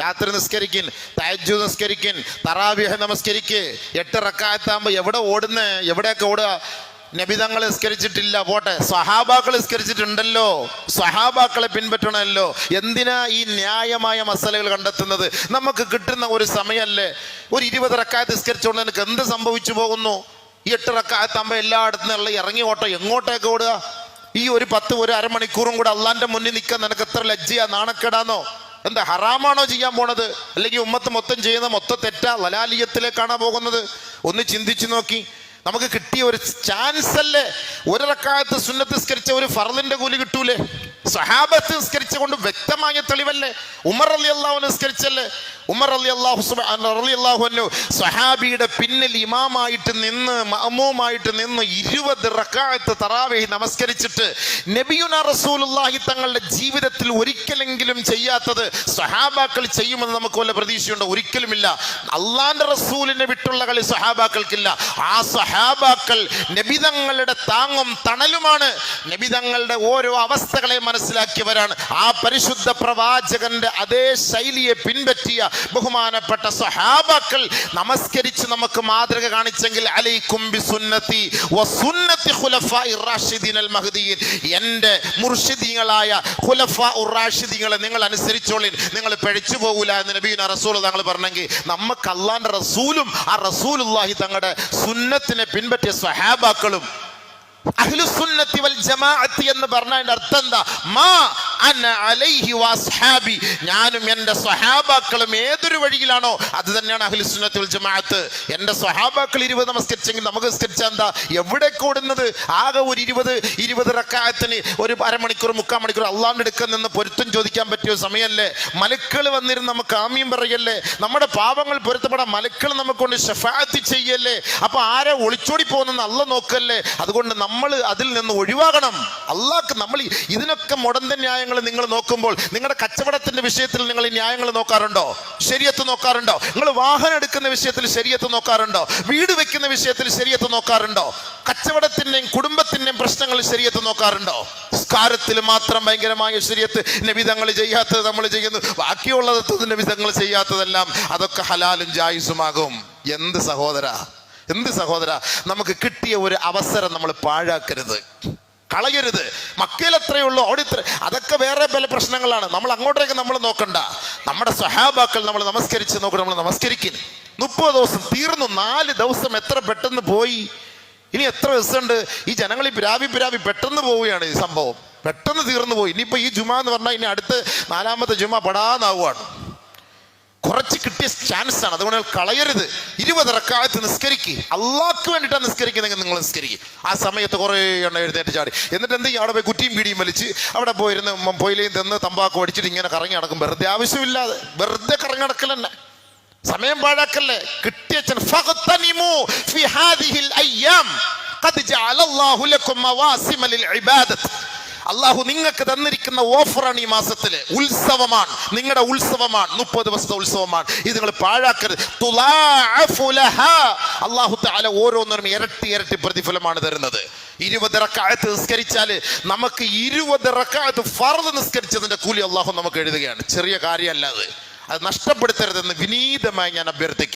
രാത്രി നിസ്കരിക്കിൻ തയജു നിസ്കരിക്കിൻ തറാവിഹ നമസ്കരിക്ക്. എട്ട് റക്കായത്താകുമ്പോൾ എവിടെ ഓടുന്നേ? എവിടെയൊക്കെ ഓടുക? നബിതങ്ങൾ നിസ്കരിച്ചിട്ടില്ല പോട്ടെ. സഹാബാക്കൾ നിസ്കരിച്ചിട്ടുണ്ടല്ലോ. സഹാബാക്കളെ പിൻപറ്റണമല്ലോ. എന്തിനാ ഈ ന്യായമായ മസലകൾ കണ്ടെത്തുന്നത്? നമുക്ക് കിട്ടുന്ന ഒരു സമയമല്ലേ? ഒരു ഇരുപത് റക്കായത്ത് നിസ്കരിച്ചുകൊണ്ട് നിനക്ക് എന്ത് സംഭവിച്ചു പോകുന്നു? ഈ എട്ട് റക്കായത്താകുമ്പോൾ എല്ലായിടത്തും നിന്നുള്ള ഇറങ്ങി ഓട്ടോ എങ്ങോട്ടേക്ക് ഓടുക? ഈ ഒരു പത്ത് ഒരു അരമണിക്കൂറും കൂടെ അള്ളാന്റെ മുന്നിൽ നിൽക്കാൻ നിനക്ക് എത്ര ലജ്ജയാ നാണക്കേടാന്നോ? എന്താ ഹറാമാണോ ചെയ്യാൻ പോണത്? അല്ലെങ്കിൽ ഉമ്മത്ത് മൊത്തം ചെയ്യുന്ന മൊത്തം തെറ്റാ? ലലാലിയത്തിലേക്കാണോ പോകുന്നത്? ഒന്ന് ചിന്തിച്ചു നോക്കി. നമുക്ക് കിട്ടിയ ഒരു ചാൻസ് അല്ലേ? ഒരിറക്കാലത്ത് സുന്നത്ത് സ്കരിച്ച ഒരു ഫറലിന്റെ കൂലി കിട്ടൂലേ? സഹാബത്ത് നിസ്കരിച്ച കൊണ്ട് വ്യക്തമായ തെളിവല്ലേ? ഉമർ അലി അള്ളാഹു നിസ്കരിച്ചല്ലേ? ഉമർ അലി അള്ളാഹു അലി അള്ളാഹു സഹാബിയുടെ പിന്നിൽ ഇമാമായിട്ട് നിന്ന് മഅമൂമായിട്ട് നിന്ന് ഇരുപത് റക്കായത്ത് തറാവേഹി നമസ്കരിച്ചിട്ട് നബിയുന റസൂലുള്ളാഹി തങ്ങളുടെ ജീവിതത്തിൽ ഒരിക്കലെങ്കിലും ചെയ്യാത്തത് സഹാബാക്കൾ ചെയ്യുമെന്ന് നമുക്ക് വല്ല പ്രതീക്ഷയുണ്ടോ? ഒരിക്കലുമില്ല. അള്ളാന്റെ റസൂലിനെ വിട്ടുള്ള കളി സഹാബാക്കൾക്കില്ല ആ സഹാബാക്കൾ നബിതങ്ങളുടെ താങ്ങും തണലുമാണ്. നബിതങ്ങളുടെ ഓരോ അവസ്ഥകളെ മനസ്സിലാക്കിയവരാണ്. ആ പരിശുദ്ധ പ്രവാചകന്റെ അതേ ശൈലിയെ പിൻപറ്റിയ ബഹുമാനപ്പെട്ട സഹാബാക്കൾ നമസ്കരിച്ച് നമുക്ക് മാതൃക കാണിച്ചെങ്കിൽ അലൈക്കും ബിസുന്നതി വസുന്നത്തി മുർഷിദീങ്ങളായ ഖുലഫാ ഉറാഷിദീങ്ങളെ റാഷിദീങ്ങളെ നിങ്ങൾ അനുസരിച്ചോളിൻ നിങ്ങൾ പിഴച്ചു പോകൂല എന്ന് നബീന റസൂൽ തങ്ങൾ പറഞ്ഞെങ്കിൽ നമുക്ക് അള്ളാന്റെ റസൂലും ആ റസൂലുള്ളാഹി തങ്ങളുടെ സുന്നത്തിനെ പിൻപറ്റിയ സഹാബാക്കളും അഹ്ലുസുന്നത്തി വൽ ജമാഅത്തി എന്ന് പറഞ്ഞതിന്റെ അർത്ഥം എന്താ? മാ അലൈഹി ഞാനും എന്റെ സ്വഹാബാക്കളും ഏതൊരു വഴിയിലാണോ അത് തന്നെയാണ് അഹ്ലുസുന്നത്തി വൽ ജമാഅത്ത്. എന്റെ സ്വഹാബാക്കൾ ഇരുപത് നമസ്കരിച്ചെങ്കിൽ നമുക്ക് നമസ്കരിച്ചാൽ എന്താ? എവിടെ കൂടുന്നത്? ആകെ ഒരു ഇരുപത് ഇരുപത് റക്കായത്തിന് ഒരു അരമണിക്കൂർ മുക്കാൽ മണിക്കൂർ അള്ളാണ്ട് എടുക്കാൻ നിന്ന് പൊരുത്തം ചോദിക്കാൻ പറ്റിയ സമയമല്ലേ? മലക്കൾ വന്നിരുന്ന് നമുക്ക് ആമീം പറയല്ലേ? നമ്മുടെ പാപങ്ങൾ പൊരുത്തപ്പെടാൻ മലക്കൾ നമുക്കൊണ്ട് ഷഫാത്ത് ചെയ്യല്ലേ? അപ്പൊ ആരെ ഒളിച്ചോടി പോകുന്നെന്ന് അല്ല നോക്കല്ലേ? അതുകൊണ്ട് നമ്മൾ അതിൽ നിന്ന് ഒഴിവാകണം. അള്ളാഹ് നമ്മൾ ഇതിനൊക്കെ മുടന്ത ന്യായങ്ങൾ നിങ്ങൾ നോക്കുമ്പോൾ നിങ്ങളുടെ കച്ചവടത്തിന്റെ വിഷയത്തിൽ നിങ്ങൾ ഈ ന്യായങ്ങൾ നോക്കാറുണ്ടോ? ശരിയത്ത് നോക്കാറുണ്ടോ? നിങ്ങൾ വാഹനം എടുക്കുന്ന വിഷയത്തിൽ ശരിയത്ത് നോക്കാറുണ്ടോ? വീട് വെക്കുന്ന വിഷയത്തിൽ ശരിയത്ത് നോക്കാറുണ്ടോ? കച്ചവടത്തിന്റെയും കുടുംബത്തിന്റെയും പ്രശ്നങ്ങൾ ശരിയത്ത് നോക്കാറുണ്ടോ? സ്കാരത്തിൽ മാത്രം ഭയങ്കരമായ ശരിയത്ത് നബിതങ്ങൾ ചെയ്യാത്തത് നമ്മൾ ചെയ്യുന്നു. ബാക്കിയുള്ളത് നബിതങ്ങൾ ചെയ്യാത്തതെല്ലാം അതൊക്കെ ഹലാലും ജായുസുമാകും. എന്ത് സഹോദര? എന്ത് സഹോദര? നമുക്ക് കിട്ടിയ ഒരു അവസരം നമ്മൾ പാഴാക്കരുത്. കളയരുത്. മക്കയിൽ എത്രയേ ഉള്ളൂ അവിടെ ഇത്ര അതൊക്കെ വേറെ പല പ്രശ്നങ്ങളാണ്. നമ്മൾ അങ്ങോട്ടേക്ക് നമ്മൾ നോക്കണ്ട. നമ്മുടെ സഹാബാക്കൾ നമ്മൾ നമസ്കരിച്ച് നോക്കണം നമ്മൾ നമസ്കരിക്കും. മുപ്പത് ദിവസം തീർന്നു നാല് ദിവസം എത്ര പെട്ടെന്ന് പോയി? ഇനി എത്ര ദിവസമുണ്ട്? ഈ ജനങ്ങൾ ഈ പിരാവി പിരാവി പെട്ടെന്ന് പോവുകയാണ് ഈ സംഭവം. പെട്ടെന്ന് തീർന്നു പോയി. ഇനിയിപ്പോൾ ഈ ജുമ എന്ന് പറഞ്ഞാൽ ഇനി അടുത്ത് നാലാമത്തെ ജുമ പെടാന്നാവുകയാണ് കുറച്ച് കിട്ടിയ ചാൻസ് ആണ്. അതുകൊണ്ട് കളയരുത്. ഇരുപത് ഇറക്കാലത്ത് നിസ്കരിക്കുക അള്ളാഹ്ക്ക് വേണ്ടിയിട്ടാണ് നിസ്കരിക്കുന്നതെങ്കിൽ നിങ്ങൾ നിസ്കരിക്കുക ആ സമയത്ത് കുറേ എണ്ണ എഴുന്നേറ്റ് ചാടി. എന്നിട്ട് എന്ത് അവിടെ പോയി കുറ്റിയും പീടിയും വലിച്ച് അവിടെ പോയിരുന്ന് പോയിലേയും തിന്ന് തമ്പാക്കും അടിച്ചിട്ട് ഇങ്ങനെ കറങ്ങി നടക്കും. വെറുതെ ആവശ്യമില്ലാതെ. വെറുതെ കറങ്ങി നടക്കൽ തന്നെ. സമയം പാഴാക്കല്ലേ? കിട്ടിയ ഫി ഹാദിഹിൽ അയ്യാം. ഖദ് ജഅലല്ലാഹു ലക്കും ലിൽ ഇബാദത്ത്. അള്ളാഹു നിങ്ങൾക്ക് തന്നിരിക്കുന്ന ഓഫറാണ് ഈ മാസത്തിൽ. ഉത്സവമാണ്. നിങ്ങളുടെ ഉത്സവമാണ്. മുപ്പത് ദിവസത്തെ ഉത്സവമാണ്. ഇത് നിങ്ങൾ പാഴാക്കരുത്. അള്ളാഹു താല ഓരോന്നും ഇരട്ടി ഇരട്ടി പ്രതിഫലമാണ് തരുന്നത്. ഇരുപത് റക്കായത്ത് നിസ്കരിച്ചാൽ നമുക്ക് ഇരുപത് റക്കായത്ത് ഫർദ് നിസ്കരിച്ചതിന്റെ കൂലി അള്ളാഹു നമുക്ക് എഴുതുകയാണ്. ചെറിയ കാര്യമല്ല അത്. അത് നഷ്ടപ്പെടുത്തരുതെന്ന് വിനീതമായി ഞാൻ അഭ്യർത്ഥിക്കും